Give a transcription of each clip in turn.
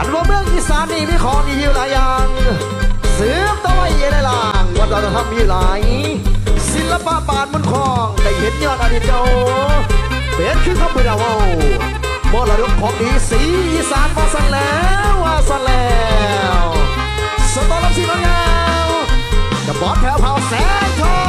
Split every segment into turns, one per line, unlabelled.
อันว่าเมืองอีสานนี่มีของดีอยู่หลายอย่างเสือตะไว้ในล่างวัฒนธรรมมีหลาย ศิลปะปานมุนคลองได้เห็นยอดอดีตเจ้าเป็นคือข้าวมือดาวมรดกของดีสีอีสานมาสั่นแล้วว่าสั่นแล้วสตอลับสี
มัน
ยากระ
บ
อกแถว
เผาแสง
ทอ
ง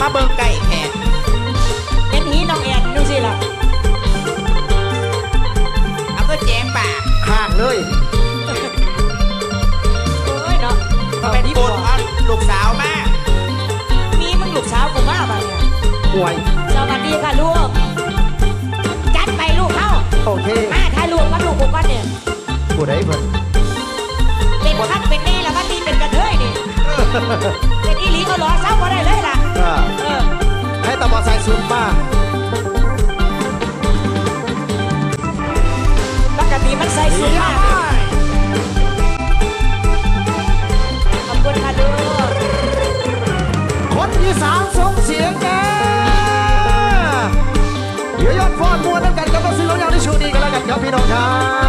มาเบิ่ง
ไก่
แห่
เอ็นฮีน้
อ
งแอนดูสิล่ะเอา
ก็แจม
ปากห่างเลย
โอ้ย
เนาะเป็น
โก
นอันลู
กสาวม
มีมึงลูกสาวกูมากบ้าเนี่ย
ห่วย
สวัสดีค่ะลูก
ใดเพิ่น
เป็นคักเป็นแน่แล้วว่าที่เป็นกระเทยนี่เป็นอีหลีก็หล่อเศร้าบ่ได้เลยล่ะ
ให้ตะบอสายซุนมา
ปกติมันใส่สูงมากขอบคุณค่ะดู
คนที่สามส่งเสียงแกเดี๋ยวยอดฟอนมัวน้ำกันกับเราซื้อราอย่างในชูดีกันแล้วกันครับพี่น้องครับ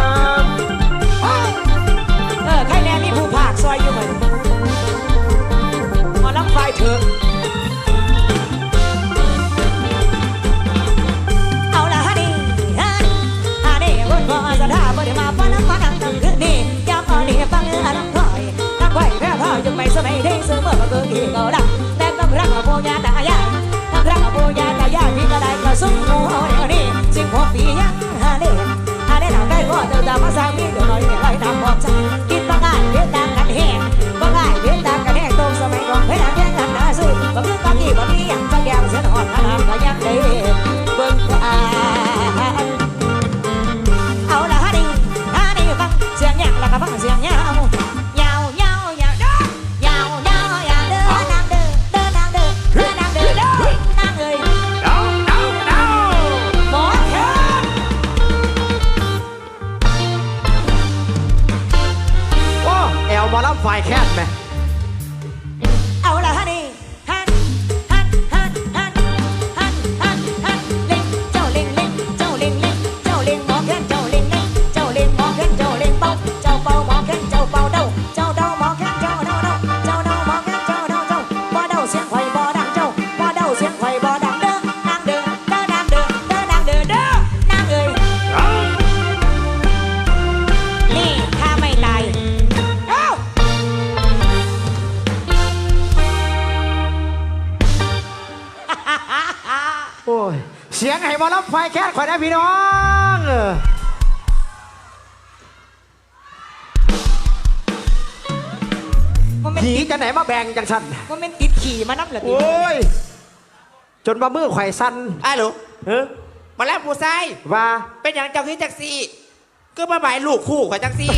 我在。 ยเสีย
งให้หมารับไฟแค่ข่อยได้พี่น้อง
มันเป็น
ผีจะไหนมาแบ่งจังสัน
มันเป็นติดขี่มานับเหรอติ
โอ้ย จนมามือไข่สั้น
อ้าวหลู
เฮ้ย
มาแล้วผู้ชาย
ว่า
เป็นอย่างเจ้าคือจักซี่ก็มาบายลูกคู่กับจักซี่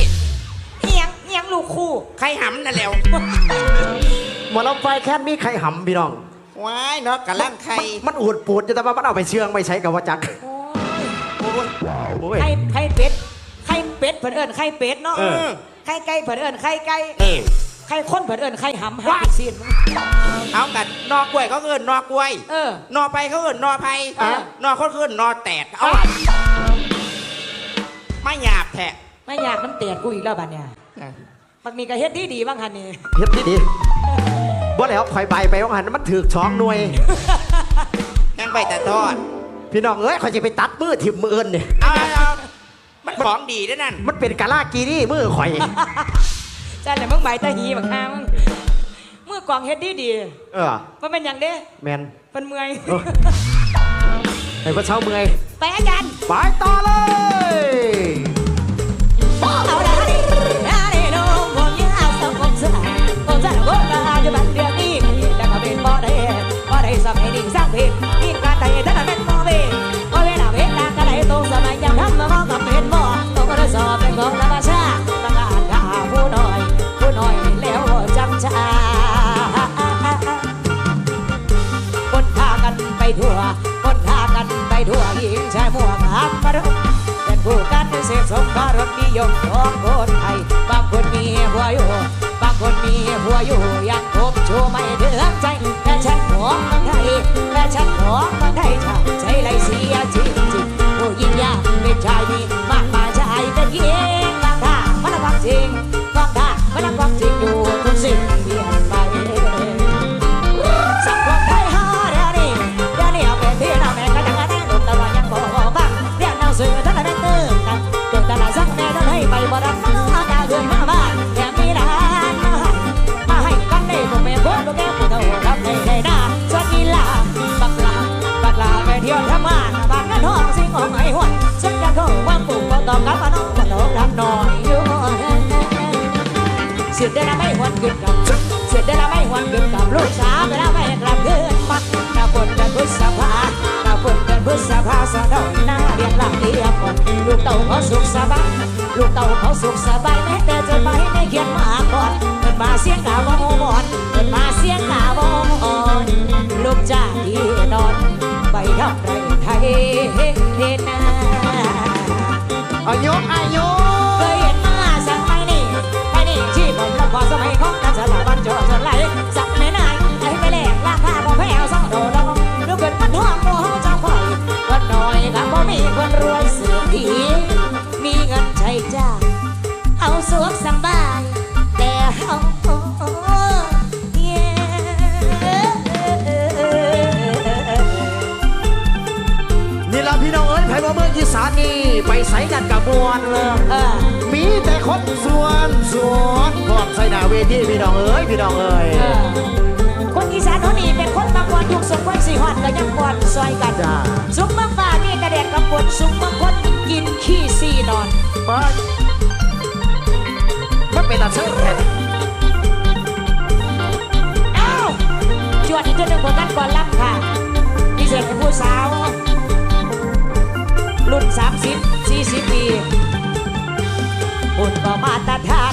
เอียงเอียงลูกคู่
ใครหำนั่นแหล้ว
หมอลำไฟแค่มีใครหำพี่น้อง
ว้ายเนาะกะล่างใคร
มันอูดปูดจะแต่ว่ามันเอาไปเชื่องไม่ใช้กับว่าจัก
โอ้ย
โอ้ย
โอ้ย
ไข่ไข่เป็ดไข่เป็ดเผินเอิญไข่เป็ดเนาะ
เออ
ไข่ไก่เผินเอิญไข่ไก่
เออ
ไข่ข้นเผินเอิญไข่หำห้าซีน
เอากันนอกล้วยเขาเอินนอกล้วย
เออ
นอไปเขาเอินนอไผ่
อะ
นอเขาเอินนอแตกเอาไม่หยาบแทะ
ไม่อยากน้ำเตียดกูอีกแล้วบัดเนี่ย มันมีกระเฮ็ดที่ดีบ้างคันนี่
เฮ็ดดีดี บ่แล้วข่อยใบไปว่าหันมันถือช้องหน่วย
แห้งไปแต่ทอด
พี่น้องเอ้ยข่อยจะไปตัดมือถิ่มมือเอินเนี่ย
เอาเอาเอามันของดีด้วยนั่น
มันเป็นกาลากีนี่มือข่อย
จ้าเลยมึงใบตาหีบักฮามึงมือกวางเฮ็ดดีดี
เออ
มันเป็นอย่างเด้
แมน
เป็นเมื่อย
เออไอ้พระเช้าเมื่อย
ไปอาจารย์
ไปต่อเลย
อยู่ยังคบชูไม่เถืองใจแต่ฉันของมืองไทยแต่ฉันของมืองไทยชาวใจไรเสียจริงจริงผู้หญิงยากเป็นชายมีมากมายชายเป็นหญิงบางท่ามันความจริงบางท่ามันความจริงอยู่ทุกสิ่งเปลี่ยนไปสังคมไทยฮาเดี๋ยวนี้เดี๋ยวนี้เอาเป็นพี่น้องแม่กันยังไงลูกตลอดยังบอกบ้างเรียนหนังสือ น่อยเสียดได้ละไม่หวนขึ้นกับเสียดได้ละไม่หวนขึ้นกับลูกสาวไปล้วไม่กลับคืนมาหน้าฝนกันพุทธภาหน้าฝนกันพุทธภาสะดอกหน้าเรียงหลังเรียงคนลูกเต่าเขาสุขสบายลูกเต่าเขาสุขสบายแม้แต่จดหมายไม่เขียนมาก่อนเปิดมาเสียงกาวงมอนเปิดมาเสียงกาวงมอนลูกจ้าที่นอนไปทำไรไทยเทนา
อายุอายุ
ไม่นี่ที่ผมรับพอสมัยของการสถาบันโจรสลัยสักไม่นานไอ้ไปแหลกราคาบ่แพ้สองโดดองดูเกิดมันท่วงโมเฮาเจ้าพ่อยคนน้อยกับบ่มีคนรวยสิ อ
งอีสานนี่ไปใส่กันกับมวลเลย
เออ
มีแต่คนสวนสวนพร้อมใส่หน้าเวทีพี่น้องเอ้ยพี่น้องเอ้ย
เออคนอีสานเขานี่เป็นคนบางวันทุกสมคนสี่หอดก็ยังกวนซอยกัน
จ้า
สุกเมืองฟ้านี่กระเด็ดกับปนสุกเมืองคนกินขี้ซี่นอน
ไปมันเป็นอาชีพแท้
อ้าวจวดอีกตัวหนึ่งผลงานก่อนรับค่ะพิเศษเป็นผู้สาว รุ่น 30 40 ปีหุ่นก็มาตรฐาน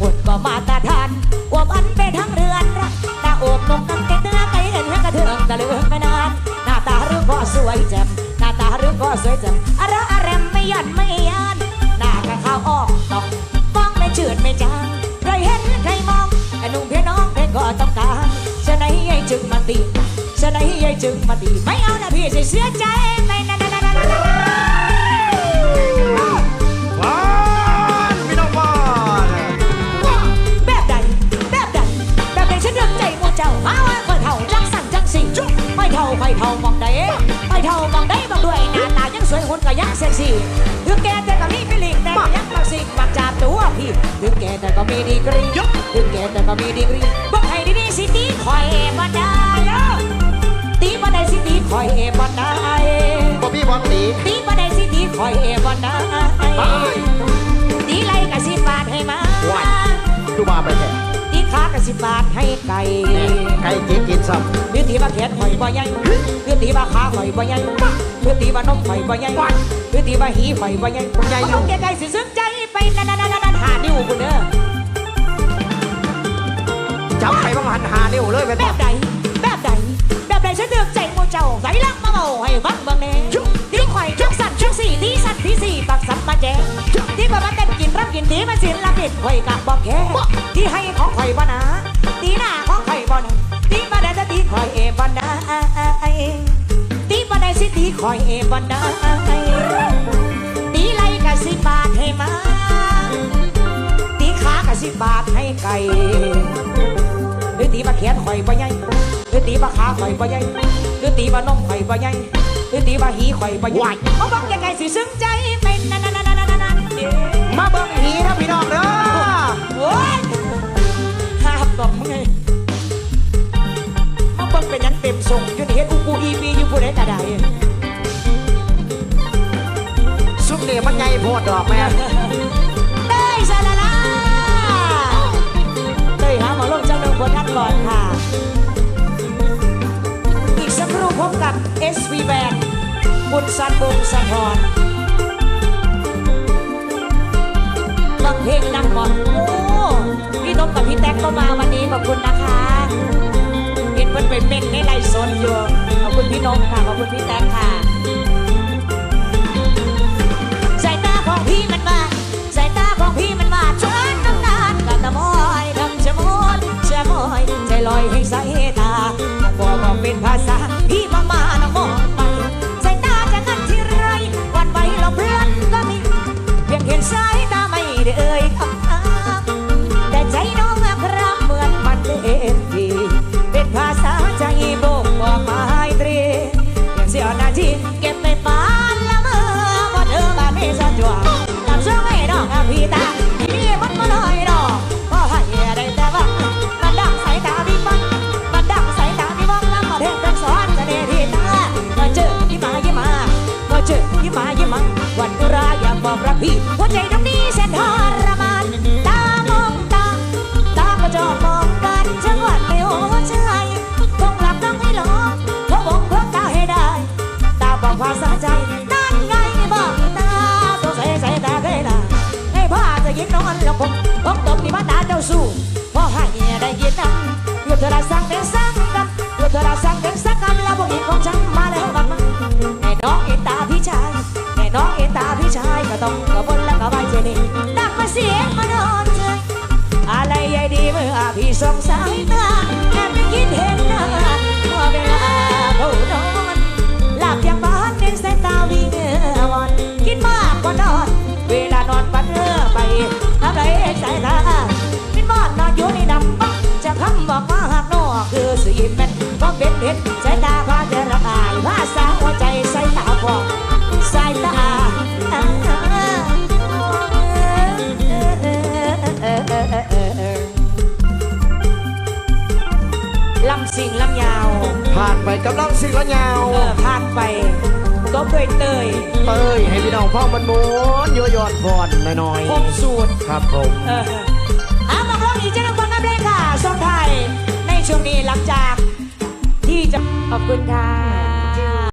หุ่นก็มาตรฐานอวบอันไปทั้งเรือนรักตาอบนมน้ำเกเนื้อไก่เห็นกระเทืองตะเลืองไม่นานหน้าตาเรื่อก็สวยแจ่มหน้าตาเรื่อก็สวยแจ่มอะไรอะไรไม่ยันไม่ยานหน้ากะข้าวออกต้องฟ้องไม่เฉือนไม่จางใครเห็นใครมองไอ้หนุ่มเพียน้องเพก็ต้องการฉะไหนยายจึงมาตีฉะไหนยายจึงมาตีไม่เอานะพี่เสียใจไม่ ยังเซ็กซี่ถึงแกแต่ก็มีฟิลลิ่งแต่ก็ยังมักสิกมักจับตัวพี่ถึงแกแต่ก็มีดีกรีถึงแกแต่ก็มีดีกรีบอกให้ดีๆสิตีคอยบ่ได้เด้ตีบ่ได้สิตีคอยเอบ่ได้
บ่มีบอลตี
ตีบ่ได้สิตีคอยเอบ่ได้ตีไรกะสิบบาทให้มา
ดูมาไปแท้
ตีขากะสิบบาทให้ไก่
ไก่กินกินซ้
หรือตีว่าแขนข่อยบ่ใหญ่หรือตีว่าขาข่อยบ่ใหญ่หรือตีว่านมข่อยบ่ใหญ่หรือตีว่าหีข่อยบ่ใหญ่ใหญ่ลูกใกล้ๆสิซึ้งใจไปนั่นๆๆๆหานิ้วพุ่นเด้อำ
จับไข่บังหันหาเร็วเลยไป
แบ
ต่อบ
ใดแบบใดแบบใดฉันเลือกใจหมูเจ้าไหลลังมาเมาให้ฟังเบิ่งแน่ที่ข่อยช่วงสั่นช่วงสี่ที่สั่นที่สี่ปักสัมมาแจงที่บ่มาเต้นกินรับกินดีมาสินละบิดข่อยกะบ่แค่ที่ให้ อยบ่นะตีไรกะสิบาทให้มาตีขากะสิบาทให้ไก่หรือตีมาแขนข่อยบ่ใหญ่หรือตีมาขาข่อยบ่ใหญ่หรือตีมานมข่อยบ่ใหญ่หรือตีมาหีข่อยบ่ใหญ่เอาบังยังไงสิซึ้งใจเป็นนันนันนันนันนัน
มาบิ่งหีนะพี่น้องเด้อ
อก
แม่
เต้ยซาลาลาเต้ยหาหมอลงเจ้าหนึ่งคนท่านก่อนค่ะ อีกสักครู่พบกับ SV Band บุญสันบุญสันพรฟังเพลงดังก่อนโอ้พี่นกกับพี่แท็กก็มาวันนี้ขอบคุณนะคะเห็นเพิ่นเป็นเม่นในไลฟ์สดอยู่ขอบคุณพี่นกค่ะขอบคุณพี่แท็กค่ะ พี่มันมาสายตาของพี่มันมาชวนน้ำตาลกับตะมอยทำชะมดชะมอยใจลอยให้สายตาบอกบอกเป็นภาษาพี่มามานะมองไปสายตาจะงันที่ไรวันไหวเราเพื่อนก็มีเพียงเห็นสายตาไม่ได้เอ่ยคำ หัวใจตรงนี้แสนทรมานตามองตาตาก็จอบมองกันจังหวัดไม่หัวใจคงหลับต้องให้หลอกเพราะผมควักตาให้ได้ ตาบอกภาษาใจนั่นไงบอกตาตัวใสใสตาเคยได้ให้พ่อจะยินนอนแล้วผมผมตบที่บ้าตาเจ้าสู้พ่อให้ได้ยินนำอยู่เธอละสั่งเป็นสั่งกันอยู่เธอละสั่งเป็นสักกันแล้วพวกนี้ของฉันมาแล้วบักมาแม่น้องเอ็นตา ชายก็ต้องกระบนและกระบายใจนี่ดักมาเสียงมาโดนใจอะไรใหญ่ดีเมื่อพี่สงสายตาแอบไม่คิดเห็นหน้าเมื่อเวลาเขานอนหลับอย่างบ้านในสายตาวิ่งวอนคิดมากกว่านอน เวลานอนปัดเออไปทำไรสายตาคิดมากนอนอยู่ในดำปักจะคำบอกว่าหากนอคือสีแม่นก็เป็นเด็ดสายตาพาจะระบายภาษาหัวใจ สิงลำยาว
ผ่านไปกำลังสิ่งละยาว
เออผ่านไป ก็เคยเตย
เตยให้พี่น้องพ่อมันม้วนยั่วยอดพรหน่อย
คงสูตร
ๆครับผม
เออเอามาร้องอีกเจ้าหนึ่งคนกันเลยค่ะส่งไทายในช่วงนี้หลังจากที่จะขอบคุณค่ะ